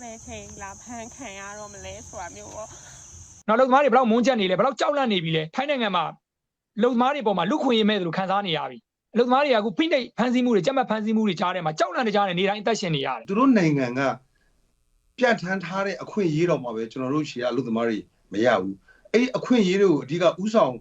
ပဲချိန်လာဖန်ခံရတော့မလဲဆိုတာမျိုးပေါ့နောက်လုံသမားတွေဘယ်လောက်မုန်းချက်နေလဲဘယ်လောက်ကြောက်လန့်နေပြီလဲထိုင်းနိုင်ငံမှာလုံသမားတွေပေါ်မှာလူခွင့်ရမဲ့လို့ခံစားနေရပြီလုံသမားတွေကအခုဖိနှိပ်ဖမ်းဆီးမှုတွေကြက်မှတ်ဖမ်းဆီးမှုတွေကြားထဲမှာကြောက်လန့်နေကြတဲ့နေတိုင်းအသက်ရှင်နေရတယ်သူတို့နိုင်ငံကပြန့်ထန်းထားတဲ့အခွင့်အရေးတော်မှာပဲကျွန်တော်တို့ရှေ့ကအလုပ်သမားတွေမရဘူးအဲ့ဒီအခွင့်အရေးတွေကိုအဓိကဥဆောင်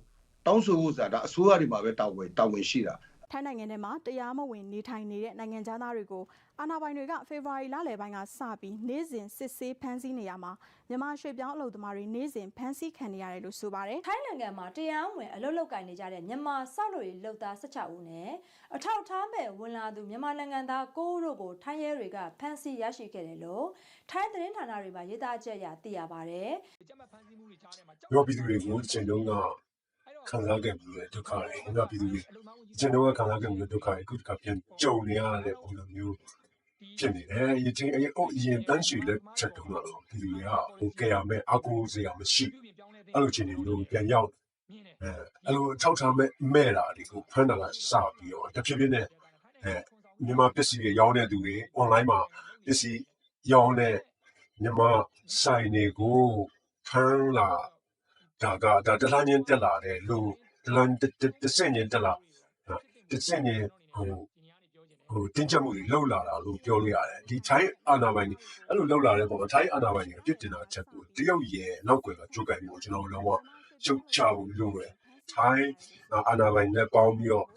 တောင်းဆိုဖို့ဆိုတာဒါအစိုးရတွေမှာပဲတာဝန်တာဝန်ရှိတာ ထိုင်းနိုင်ငံထဲမှာတရားမဝင်နေထိုင်နေတဲ့နိုင်ငံသားတွေကိုအာဏာပိုင်တွေကဖေဖော်ဝါရီလလယ်ပိုင်းကစပြီးနေ့စဉ်စစ်ဆေးဖမ်းဆီးနေရမှာမြန်မာရွှေပြောင်းအလုပ်သမားတွေနေ့စဉ်ဖမ်းဆီးခံနေရတယ်လို့ဆိုပါတယ်ထိုင်းနိုင်ငံမှာတရားဝင်အလုပ်လုပ်ကိုင်နေကြတဲ့မြန်မာစောက်လို့ရလုပ်သား16ဦးနဲ့အထောက်အထားမဲ့ဝင်လာသူမြန်မာနိုင်ငံသား9ဦးတို့ကိုထိုင်းရဲတွေကဖမ်းဆီးရရှိခဲ့တယ်လို့ထိုင်းသတင်းဌာနတွေမှာရေးသားချက်အရသိရပါတယ်ကြက်မှတ်ဖမ်းဆီးမှုတွေကြားထဲမှာရောပြည်သူတွေကိုတစ်ချိန်လုံးက ခံစားခဲ့ပြီးတဲ့ဒုက္ခတွေရောပြည်သူတွေတစ်ချိန်လုံးကခံစားခဲ့ပြီးတဲ့ဒုက္ခတွေအခုတစ်ခါပြန်ကြုံနေရတဲ့ပုံစံမျိုးဖြစ်နေတယ်။အရင်ချင်းအရင်အရင်တန်းရှိလက်ချက်တုန်းကတော့ပြည်သူတွေကဟိုကြရမယ်အကူစရာမရှိအဲ့လိုချင်းတွေမျိုးပြန်ရောက်အဲအဲ့လိုထောက်ထားမဲ့မဲ့တာတွေကိုဖမ်းတာကစပြီးတော့တဖြည်းဖြည်းနဲ့အဲမြန်မာပစ္စည်းတွေရောင်းတဲ့သူတွေ online မှာပစ္စည်းရောင်းတဲ့မြန်မာဆိုင်တွေကိုဖမ်းလာ ဒါကဒါတလားချင်းတက်လာတယ်လို့တလားတစ်စက်ချင်းတက်လာတစ်စက်ချင်းဟိုဟိုတင်းချက်မှုတွေလှုပ်လာတာလို့ပြောလို့ရတယ်ဒီထိုင်းအာနာပိုင်အဲ့လိုလှုပ်လာတဲ့ပုံမှာထိုင်းအာနာပိုင်တွေအပြစ်တင်တာချက်ကိုတရုတ်ရဲ့နောက်ွယ်ကကြိုးကိုင်ပြီးတော့ကျွန်တော်လုံးဝရှုတ်ချဖို့လုပ်ရယ်ထိုင်းအာနာပိုင်နဲ့ပေါင်းပြီးတော့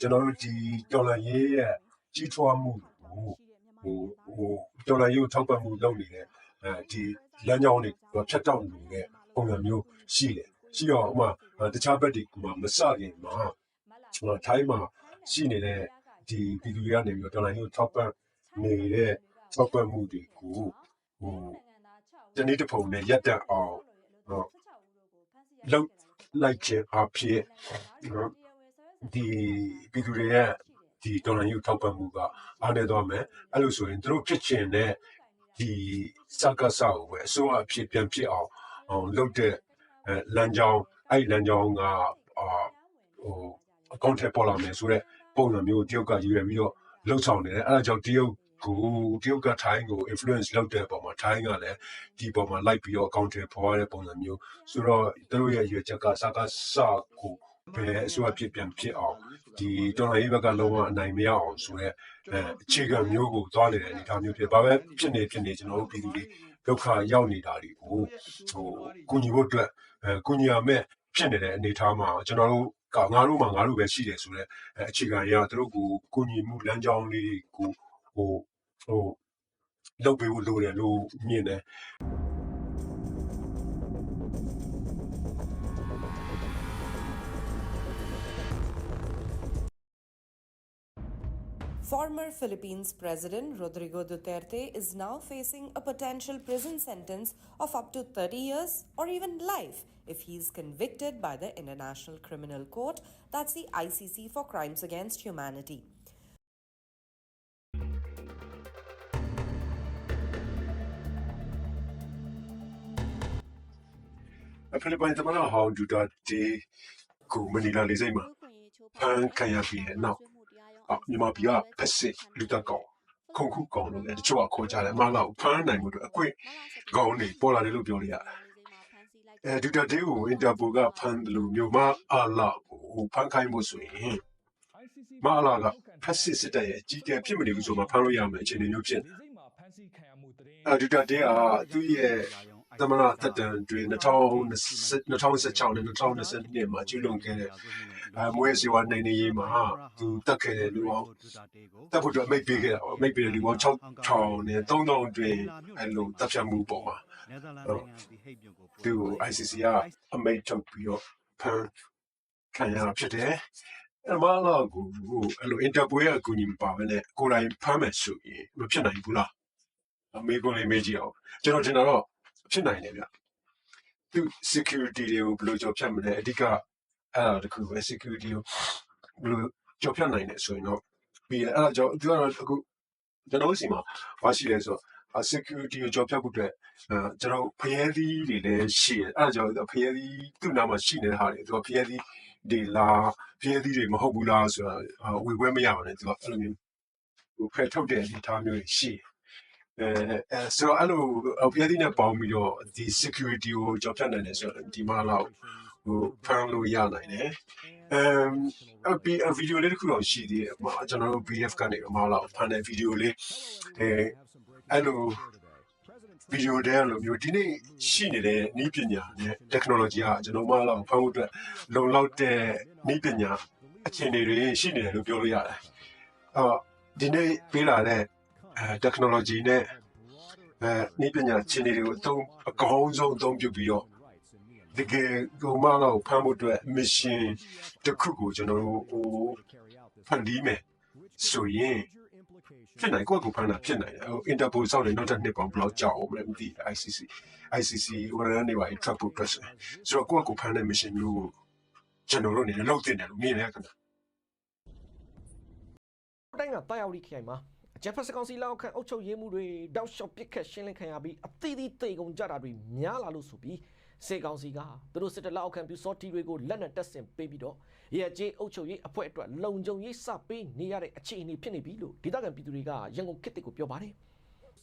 ကျွန်တော်တို့ဒီတော်လန်ရေးရဲ့ကြီးထွားမှုကိုဟိုဟိုတော်လန်ရေးကိုထောက်ပံ့မှုလုပ်နေတဲ့အဲဒီလမ်းကြောင်းတွေဖြတ်တောက်နေတဲ့ ပုံစံမျိုးရှိတယ်ရှိတော့ဥမာတခြားဘက်တွေကမစခင်မှာကျွန်တော်ထိုင်းမှာရှိနေတဲ့ဒီပြည်သူတွေကနေပြီးတော့တော်လိုင်းကိုထောက်ပံ့နေတဲ့ထောက်ပံ့မှုတွေကိုဟိုတနေ့တစ်ပုံနဲ့ရက်တက်အောင်ဟောလောက်လိုက်ခြင်းအဖြစ်နော်ဒီပြည်သူတွေရဲ့ဒီတော်လိုင်းကိုထောက်ပံ့မှုကအားနေတော့မယ်အဲ့လိုဆိုရင်သူတို့ဖြစ်ချင်တဲ့ဒီစကားဆောက်ပဲအစိုးရအဖြစ်ပြန်ဖြစ်အောင် အောင်လုပ်တဲ့အဲလမ်းကြောင်းအဲ့လမ်းကြောင်းကအာဟိုအကောင့်ထဲပေါ်လာမယ်ဆိုတော့ပုံစံမျိုးတရုတ်ကယူရပြီးတော့လှုပ်ဆောင်နေတယ်အဲ့ဒါကြောင့်တရုတ်ကိုတရုတ်ကထိုင်းကို influence လုပ်တဲ့ပုံမှာထိုင်းကလည်းဒီပုံမှာလိုက်ပြီးတော့အကောင့်ထဲပေါ်ရတဲ့ပုံစံမျိုးဆိုတော့သူတို့ရဲ့ရွေချက်ကစကားဆောက် ကိုပဲအစိုးရဖြစ်ပြန်ဖြစ်အောင်ဒီတော်လိုင်းဘက်ကလုံးဝအနိုင်မရအောင်ဆိုတော့အဲအခြေခံမျိုးကိုသွားနေတဲ့အနေအထားမျိုးဖြစ်ဘာပဲဖြစ်နေဖြစ်နေကျွန်တော်တို့ပြည်သူတွေဒုက္ခရောက်နေတာတွေကိုဟိုကုညီဖို့အတွက်အဲကုညီရမဲ့ဖြစ်နေတဲ့အနေအထားမှာကျွန်တော်တို့ကငါတို့မှငါတို့ပဲရှိတယ်ဆိုတော့အခြေခံရသူတို့ကိုကုညီမှုလမ်းကြောင်းလေးကိုဟိုဟိုလုပ်ပေးဖို့လိုတယ်လို့မြင်တယ် Former Philippines President Rodrigo Duterte is now facing a potential prison sentence of up to 30 years or even life if he is convicted by the International Criminal Court, that's the ICC for crimes against humanity. ဖိလစ်ပိုင်သမ္မတဟောင်းဒူတာတေကိုမနီလာလေးစိတ်မှာဖန်ခံရပြီးတဲ့နောက်အော် မြန်မာပြည်ကဖက်စစ်လူတက်ကောင်ခုန်ခုကောင်လို့လည်းတချို့ကခေါ်ကြတယ်မလာကိုဖမ်းနိုင်မှုအတွက်အခွင့်ကောင်းနေပေါ်လာတယ်လို့ပြောလို့ရတယ်အဲဒူတာတေကိုအင်တာပိုကဖမ်းတယ်လို့မျိုးမအာလာကိုဖမ်းခိုင်းဖို့ဆိုရင်မအာလာကဖက်စစ်စစ်တပ်ရဲ့အကြီးအကဲဖြစ်မနေဘူးဆိုမှဖမ်းလို့ရမယ်အခြေအနေမျိုးဖြစ်နေအဲဒူတာတေကသူ့ရဲ့သမရသက်တမ်းတွင်2016နဲ့2022မှာကျူးလွန်ခဲ့တဲ့အ မွေးစီဝါနိုင်နေရေးမှာသူတက်ခဲ့တဲ့လူအောင်တက်ဖို့အတွက်အမိတ်ပေးခဲ့တာအမိတ်ပေးတဲ့လူပေါင်း6000နဲ့3000တွင်အဲလိုတပ်ဖြတ်မှုပေါ်မှာသူ ICC ကအမိတ်ထုတ်ပြီးတော့ဖန်ခံရဖြစ်တယ်အမလာကိုအဲ့လို interpol ရဲ့အကူအညီမပါဘဲနဲ့ကိုယ်တိုင်ဖမ်းမယ်ဆိုရင်မဖြစ်နိုင်ဘူးလားအမေကိုလေးမေးကြည့်အောင်ကျွန်တော်ထင်တာတော့ဖြစ်နိုင်တယ်ဗျသူ security တွေကိုဘယ်လိုကြော်ဖြတ်မလဲအဓိက အဲ့ဒါတခုပဲ security ကိုဘယ်လိုကြော်ဖြတ်နိုင်လဲဆိုရင်တော့ပြီးရင်အဲ့ဒါကြောင့်သူကတော့အခုကျွန်တော်စီမှာဘာရှိလဲဆိုတော့ security ကိုကြော်ဖြတ်ဖို့အတွက်အဲကျွန်တော်ဖျဲသီးတွေလည်းရှိတယ်အဲ့ဒါကြောင့်ဖျဲသီးသူ့နာမှာရှိနေတဲ့ဟာတွေသူကဖျဲသီးဒီလာဖျဲသီးတွေမဟုတ်ဘူးလားဆိုတာဝေခွဲမရပါနဲ့သူကအဲ့လိုမျိုးဟိုဖယ်ထုတ်တဲ့အနေအထားမျိုးရှိတယ်အဲအဲဆိုတော့အဲ့လိုအပြည့်အစုံနဲ့ပေါင်းပြီးတော့ဒီ security ကိုကြောက်ဖြတ်နိုင်တယ်ဆိုတော့ဒီမှာတော့ ဟိုဖန်လို့ရနိုင်တယ်အမ်အပီအဗီဒီယိုလေးတစ်ခုတော့ရှိသေးတယ်အမကျွန်တော်တို့ PDF ကနေအမလောက်ဖန်တဲ့ဗီဒီယိုလေးအဲအဲ့လိုဗီဒီယိုတဲ့လိုမျိုးဒီနေ့ရှိနေတဲ့နည်းပညာနဲ့ technology ကကျွန်တော်မလောက်ဖန်ဖို့အတွက်လုံလောက်တဲ့နည်းပညာအခြေအနေတွေရှိနေတယ်လို့ပြောလို့ရတယ်အော်ဒီနေ့ပေးလာတဲ့အဲ technology နဲ့အဲနည်းပညာအခြေအနေတွေကိုအသုံးအကောင်းဆုံးအသုံးပြုပြီးတော့ တကယ်ကိုမလောက်ဖမ်းဖို့အတွက် mission တစ်ခုကိုကျွန်တော်တို့ဟိုဖန်တီးမယ်ဆိုရင်ဖြစ်နိုင်ကိုယ့်ကိုဖမ်းတာဖြစ်နိုင်တယ်ဟို Interpol စောင့်နေနောက်တစ်နှစ်ပေါင်းဘယ်လောက်ကြာအောင်လဲမသိဘူး ICC ICC ဝရမ်းနေပါ track ဖို့အတွက်ဆိုတော့ကိုယ့်ကိုဖမ်းတဲ့ mission မျိုးကိုကျွန်တော်တို့အနေနဲ့လုပ်တင်တယ်လို့မြင်ရတယ်ခင်ဗျတိုင်းကတာယာဝတီခရိုင်မှာအဂျက်ဖက်စကောင်စီလောက်ခန့်အုပ်ချုပ်ရေးမှုတွေတောက်လျှောက်ပစ်ခတ်ရှင်းလင်းခံရပြီးအသီးသီးတိတ်ကုန်ကြတာတွေများလာလို့ဆိုပြီး စေကောင်စီကသူတို့စစ်တပ်လောက်ခန့်ပြူစောတီတွေကိုလက်နက်တက်ဆင်ပေးပြီးတော့ရဲကျေးအုပ်ချုပ်ရေးအဖွဲ့အတွက်လုံခြုံရေးစပေးနေရတဲ့အခြေအနေဖြစ်နေပြီလို့ဒေသခံပြည်သူတွေကရန်ကုန်ခေတ်တစ်ကိုပြောပါတယ်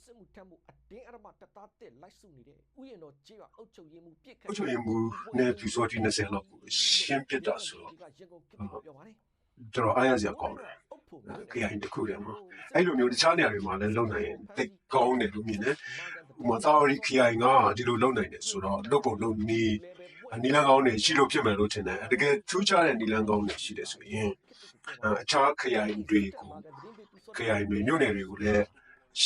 စစ်မှုထမ်းမှုအတင်းအဓမ္မတပ်သားတက်လိုက်စုနေတဲ့ဥယျာဉ်တော်ကျေးရွာအုပ်ချုပ်ရေးမှုပြစ်ခတ်အုပ်ချုပ်ရေးမှူးနဲ့ပြူစောတိ20လောက်ကိုရှင်းပစ်တာဆိုတော့ရန်ကုန်ခေတ်တစ်ကိုပြောပါတယ်ကျွန်တော်အားရစရာကောင်းတယ်ခရိုင်တစ်ခုတည်းမှာအဲ့လိုမျိုးတခြားနေရာတွေမှာလည်းလုပ်နိုင်ရင်တိတ်ကောင်းတယ်လို့မြင်တယ် ဥပမာသာဝရီခရိုင်ကဒီလိုလုပ်နိုင်တယ်ဆိုတော့လုပ်ပုံလုပ်နည်းနီလန်ကောင်းတွေရှိလို့ဖြစ်မယ်လို့ထင်တယ်တကယ်ထူးခြားတဲ့နီလန်ကောင်းတွေရှိတယ်ဆိုရင်အခြားခရိုင်တွေကိုခရိုင်တွေမြို့နယ်တွေကိုလည်း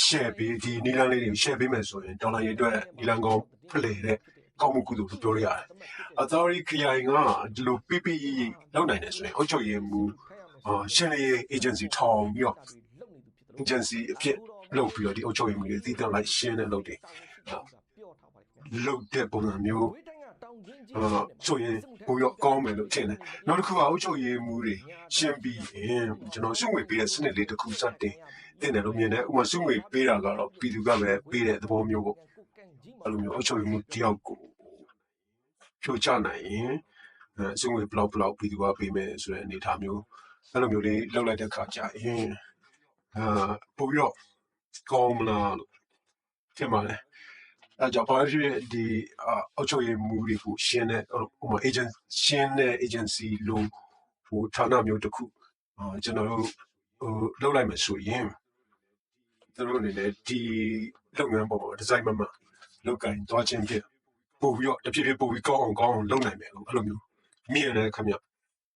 share ပေးဒီနီလန်လေးတွေ share ပေးမယ်ဆိုရင်ဒေါ်လာရေးအတွက်နီလန်ကောင်းဖလှယ်တဲ့ကောင်းမှုကုသိုလ်လို့ပြောရရတယ် authority ခရိုင်ကဒီလို PPE လောက်နိုင်တယ်ဆိုရင်အုပ်ချုပ်ရေးမှူးအာရှင်းရေး agency ထောင်ပြီးတော့ agency အဖြစ် လုပ်ပြီးတော့ဒီအုပ်ချုပ်ရေးမှူးတွေတည်တံ့လိုက်ရှင်းတဲ့လုပ်တွေလုပ်တဲ့ပုံစံမျိုးအာဆိုရင်ပိုရောကောင်းမယ်လို့ထင်တယ်နောက်တစ်ခုကအုပ်ချုပ်ရေးမှူးတွေရှင်းပြီးရင်ကျွန်တော်ရှင်းဝေပေးတဲ့စနစ်လေးတစ်ခုစတင်တင်တယ်လို့မြင်တယ်ဥပမာရှင်းဝေပေးတာကတော့ပြည်သူကပဲပေးတဲ့သဘောမျိုးပေါ့အဲ့လိုမျိုးအုပ်ချုပ်ရေးမှူးတယောက်ကိုဖြိုချနိုင်ရင်အဲရှင်းဝေဘလောက်ဘလောက်ပြည်သူကပေးမယ်ဆိုတဲ့အနေအထားမျိုးအဲ့လိုမျိုးလေးလောက်လိုက်တဲ့ခါကျရင်အာပိုပြီးတော့ ကောင်းမလားလို့ထင်ပါတယ်အဲကြောင့်ဘာဖြစ်ဖြစ်ဒီအာအုပ်ချုပ်ရေးမှူးတွေကိုရှင်းတဲ့ဟိုမှာ agent ရှင်းတဲ့ agency လို့ဟိုဌာနမျိုးတစ်ခုအာကျွန်တော်တို့ဟိုလောက်လိုက်မယ်ဆိုရင်သူတို့အနေနဲ့ဒီလုပ်ငန်းပေါ်မှာဒီဇိုင်းမမလောက်ကင်သွားခြင်းဖြစ်ပို့ပြီးတော့တဖြည်းဖြည်းပို့ပြီးကောင်းအောင်ကောင်းအောင်လုပ်နိုင်မယ်လို့အဲ့လိုမျိုးမြင်ရတယ်ခင်ဗျ